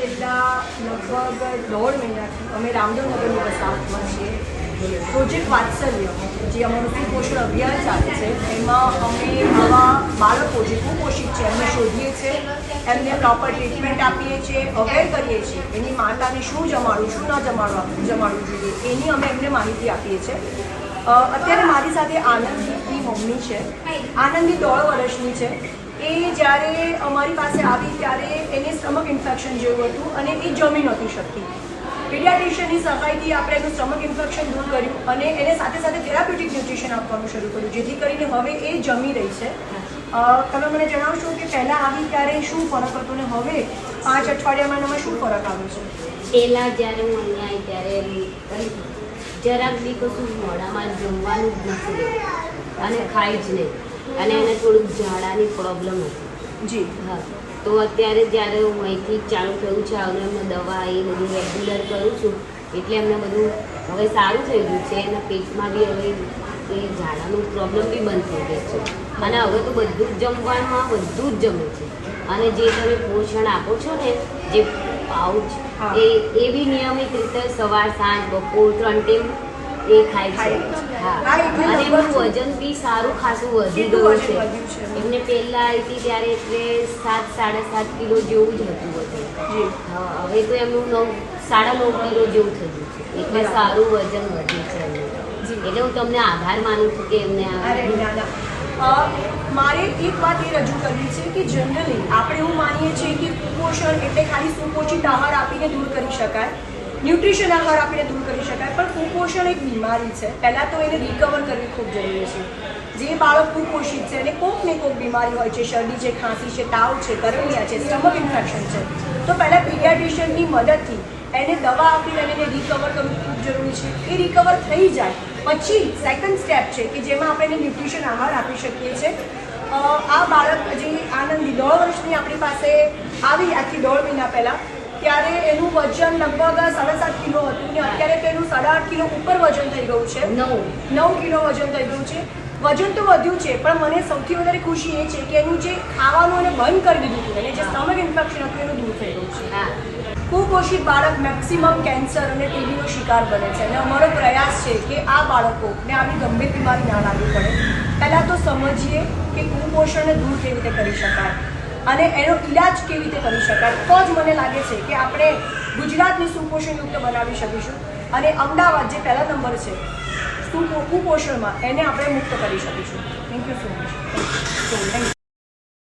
છેલ્લા લગભગ દોઢ મહિનાથી અમે રામદેવનગરની વસાહતમાં છીએ. પ્રોજેક્ટ વાત્સલ્ય, જે અમારું કુપોષણ અભિયાન ચાલે છે, એમાં અમે આવા બાળકો જે કુપોષિત છે, એમને શોધીએ છીએ, એમને પ્રોપર ટ્રીટમેન્ટ આપીએ છીએ અવેર કરીએ છીએ, એની માતાને શું જમાડવું, શું ન જમાડવા, જમાડવું જોઈએ, એની અમે એમને માહિતી આપીએ છીએ. અત્યારે મારી સાથે આનંદની મમ્મી છે. આનંદી દોઢ વર્ષની છે. એ જ્યારે અમારી પાસે આવી ત્યારે એને સ્ટમક ઇન્ફેક્શન જેવું હતું અને એ જમી નહોતી શકતી. પીડિયાટ્રિશિયનની સહાયથી આપણે એનું સ્ટમક ઇન્ફેક્શન દૂર કર્યું અને એને સાથે સાથે થેરાપ્યુટિક ન્યુટ્રિશન આપવાનું શરૂ કર્યું જેથી કરીને હવે એ જમી રહી છે. તમે મને જણાવશો કે પહેલાં આવી ત્યારે શું ફરક હતો ને હવે પાંચ અઠવાડિયામાં એમાં શું ફરક આવ્યો છે? પહેલાં જ્યારે હું અહીંયા આવી ત્યારે જરાક બી કશું મોડામાં જમવાનું જ નથી અને ખાય જ નહીં. અને એને થોડુંક ઝાડાની પ્રોબ્લેમ હતી. જી. હા. તો અત્યારે જ્યારે હું અહીંથી ચાલુ થયું છે હવે એમને દવા એ બધું રેગ્યુલર કરું છું એટલે એમને બધું હવે સારું થઈ ગયું છે એના પેટમાં બી હવે એ ઝાડાનું પ્રોબ્લેમ બી બંધ થઈ ગઈ છે. અને હવે તો બધું જ જમવામાં બધું જ જમે છે. અને જે તમે પોષણ આપો છો ને જે પાઉચ એ એ બી નિયમિત રીતે સવાર સાંજ બપોર ત્રણ ટાઈમ એ ખાય છે. હા. અને એમનું વજન બી સારું ખાસું વધી ગયું છે. એમને પહેલા આવી હતી ત્યારે એટલે સાત સાડા સાત કિલો જેવું જ હતું વજન. હવે તો એમનું નવ સાડા નવ કિલો જેવું થયું છે. એટલે સારું વજન વધ્યું છે એમનું. એટલે હું તમને આભાર માનું છું કે એમને મારે એક વાત એ રજૂ કરવી છે કે જનરલી આપણે એવું માનીએ છીએ કે કુપોષણ એટલે ખાલી સુપોષિત આહાર આપીને દૂર કરી શકાય. ન્યુટ્રિશન આહાર આપીને દૂર કરી શકાય, પણ કુપોષણ એક બીમારી છે. પહેલાં તો એને રિકવર કરવી ખૂબ જરૂરી છે. જે બાળક કુપોષિત છે અને કોક ને કોક બીમારી હોય છે, શરદી છે, ખાંસી છે, તાવ છે કરમિયા છે સ્ટમક ઇન્ફેક્શન છે, તો પહેલાં પીડિયાટ્રિશિયનની મદદથી એને દવા આપીને એને રિકવર કરવું ખૂબ જરૂરી છે. એ રિકવર થઈ જાય. પછી સેકન્ડ સ્ટેપ છે કે જેમાં આપણે એને ન્યુટ્રિશન આહાર આપી શકીએ છીએ. આ બાળક હજી આનંદી દોઢ વર્ષની આપણી પાસે આવી આખી દોઢ મહિના પહેલાં. ત્યારે એનું વજન લગભગ સાડા સાત કિલો હતું ને અત્યારે તેનું સાડા આઠ કિલો ઉપર વજન થઈ ગયું છે. નવ. નવ કિલો વજન થઈ ગયું છે. વજન તો વધ્યું છે પણ મને સૌથી વધારે ખુશી એ છે કે એનું જે ખાવાનું એને બંધ કરી દીધું હતું અને જે સ્ટમક ઇન્ફેક્શન હતું એનું દૂર થઈ ગયું છે. કુપોષિત બાળક મેક્સિમમ કેન્સર અને ટીબીનો શિકાર બને છે અને અમારો પ્રયાસ છે કે આ બાળકોને આવી ગંભીર બીમારી ના લાગવી પડે. પહેલાં તો સમજીએ કે કુપોષણને દૂર કેવી રીતે કરી શકાય. અને એનો ઈલાજ કેવી રીતે કરી શકાય? તો જ મને લાગે છે કે આપણે ગુજરાતને સુપોષણયુક્ત બનાવી શકીશું. અને અમદાવાદ જે પહેલા નંબર છે કુપોષણમાં એને આપણે મુક્ત કરી શકીશું. Thank you so much thank you